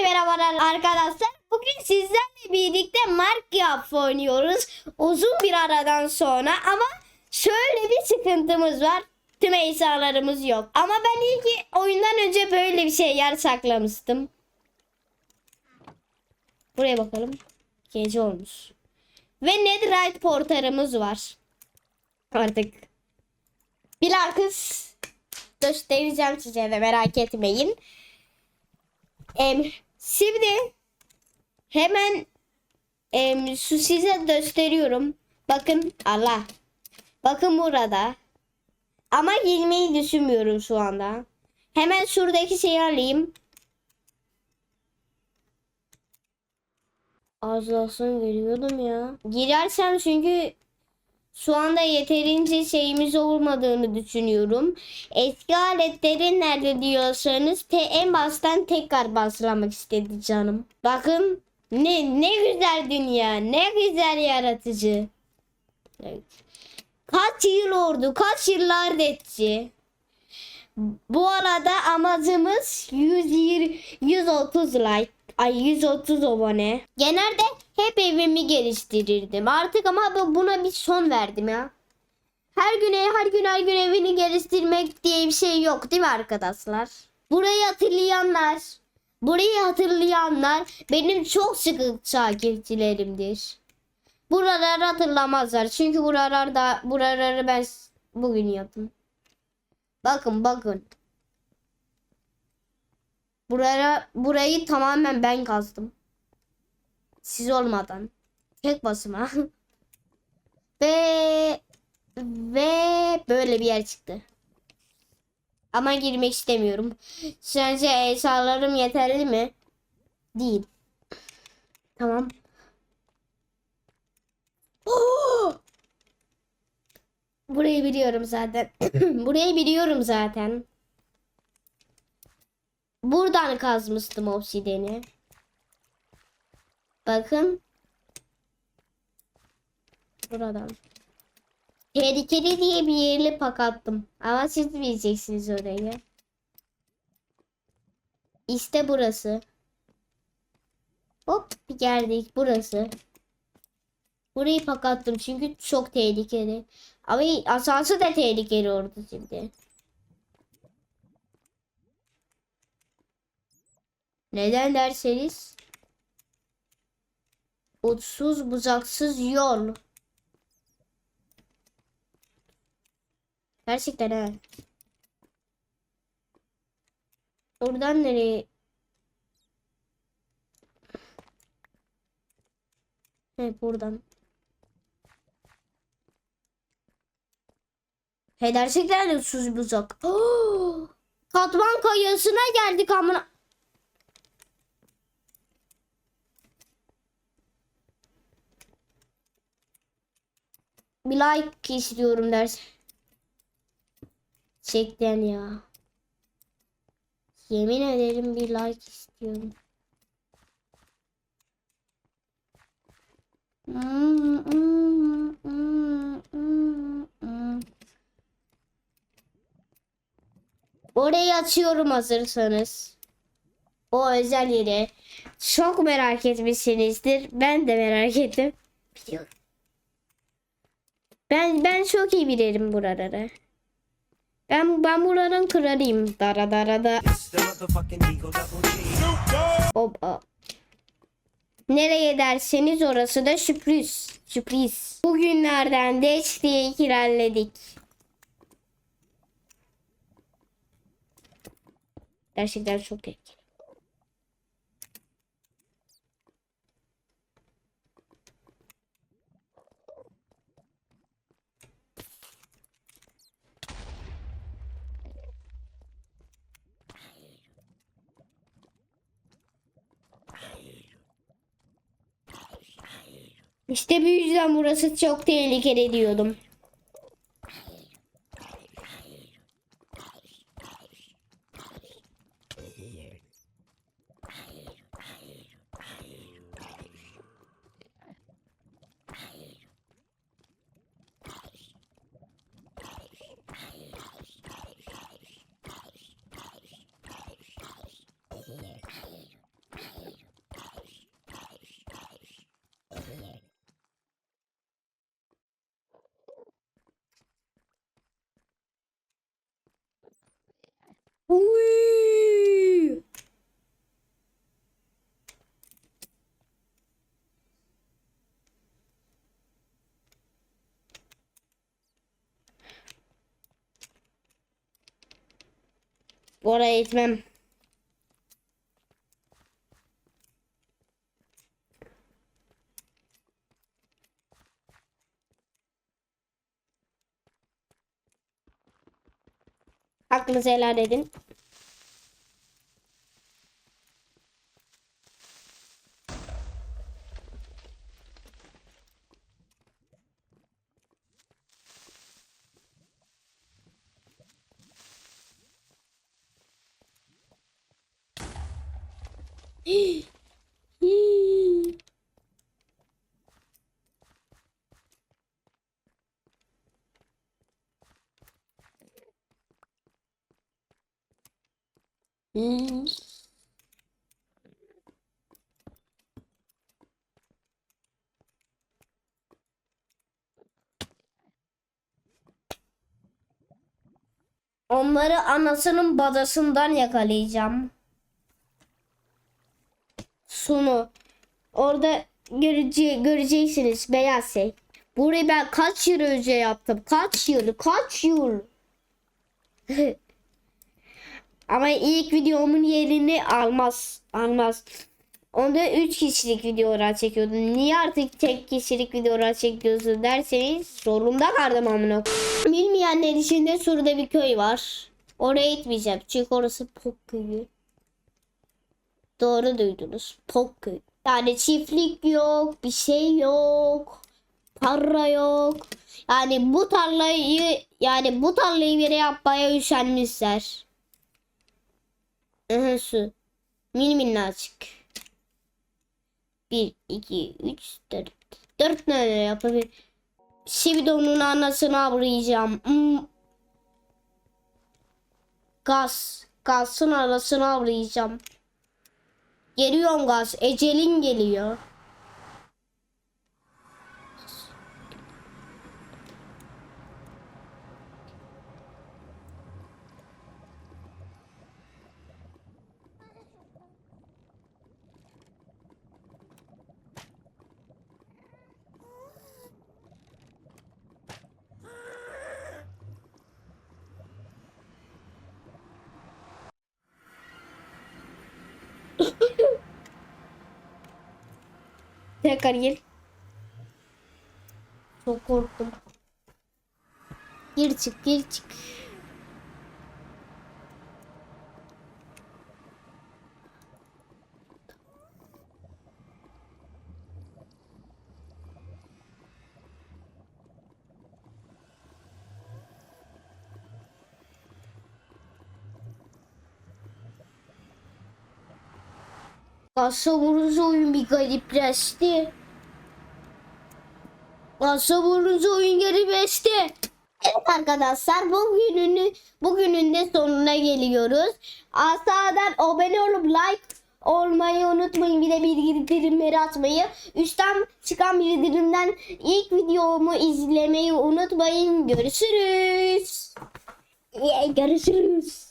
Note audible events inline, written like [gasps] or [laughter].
Herkese merhabalar arkadaşlar. Bugün sizlerle birlikte Minecraft oynuyoruz. Uzun bir aradan sonra ama şöyle bir sıkıntımız var. Tüm eşyalarımız yok. Ama ben ilk oyundan önce böyle bir şey yer saklamıştım. Buraya bakalım. Gece olmuş. Ve Netherite portarımız var. Artık. Bilakis göstereceğim size de merak etmeyin. Em, şimdi hemen em, şu size gösteriyorum. Bakın Allah. Bakın burada. Ama girmeyi düşünmüyorum şu anda. Hemen şuradaki şeyi alayım. Az olsun veriyordum ya. Girersem çünkü şu anda yeterince şeyimiz olmadığını düşünüyorum. Eski aletlerin nerede diyorsanız te en baştan tekrar başlamak istedi canım. Bakın ne ne güzel dünya, ne güzel yaratıcı. Evet. Kaç yıl oldu, kaç yıllar etti. Bu arada amacımız 120, 130 like. Ay 130 abone. Genelde hep evimi geliştirirdim. Artık ama bu- buna bir son verdim ya. Her gün her gün her gün evini geliştirmek diye bir şey yok değil mi arkadaşlar? Burayı hatırlayanlar, burayı hatırlayanlar benim çok sıkı takipçilerimdir. Buraları hatırlamazlar. Çünkü buralarda buraları ben bugün yaptım. Bakın bakın. Buraya, burayı tamamen ben kazdım. Siz olmadan. Tek basıma. [laughs] ve ve böyle bir yer çıktı. Ama girmek istemiyorum. Sence eşyalarım yeterli mi? Değil. Tamam. Oh! Burayı biliyorum zaten. [clears throat] Burayı biliyorum zaten. Buradan kazmıştım obsideni. Bakın. Buradan. Tehlikeli diye bir yerle pak attım. Ama siz bileceksiniz orayı. İşte burası. Hop geldik burası. Burayı pak attım çünkü çok tehlikeli. Ama asansör da tehlikeli orada şimdi. Neden derseniz uçsuz bucaksız yol. Gerçekten ha. Oradan nereye? He buradan. He gerçekten uçsuz bucak. Oh! [gasps] Katman kayasına geldik amına. Bir like istiyorum ders. Çekten ya. Yemin ederim bir like istiyorum. Orayı açıyorum hazırsanız. O özel yeri. Çok merak etmişsinizdir. Ben de merak ettim. Biliyorum. Ben ben çok iyi bilirim buraları. Ben ben buranın kralıyım. Dara dara da. Hop. Nereye derseniz orası da sürpriz. Sürpriz. Bugünlerden de diye ilerledik. Gerçekten çok tehlikeli. İşte bu yüzden burası çok tehlikeli diyordum. Oraya etmem. Hakkınızı helal edin. Onları anasının badasından yakalayacağım. Sunu. Orada görece göreceksiniz beyaz şey. Burayı ben kaç yıl önce yaptım? Kaç yıl? Kaç yıl? [laughs] Ama ilk videomun yerini almaz. Almaz. Onda 3 kişilik videolar çekiyordum. Niye artık tek kişilik videolar çekiyorsun derseniz sorumda kaldım amına. Bilmeyenler için de şurada bir köy var. Oraya gitmeyeceğim. Çünkü orası pok köyü. Doğru duydunuz. Pok köy. Yani çiftlik yok. Bir şey yok. Para yok. Yani bu tarlayı yani bu tarlayı bile yapmaya üşenmişler. Aha su. Mini minnacık. 1, 2, 3, 4. 4 tane yapabilir. Şimdi onun anasını avlayacağım. Hmm. Gaz. Gazın anasını avlayacağım. Geliyorum gaz. Ecelin geliyor. Tekrar gel. Çok korktum. Gir çık gir çık. Kassaburunuz oyun bir garipleşti. Kassaburunuz oyun garipleşti. Evet arkadaşlar bugünün bugünün de sonuna geliyoruz. Aşağıdan abone olup like olmayı unutmayın. Bir de bildirimleri atmayı. Üstten çıkan bildirimden ilk videomu izlemeyi unutmayın. Görüşürüz. Görüşürüz.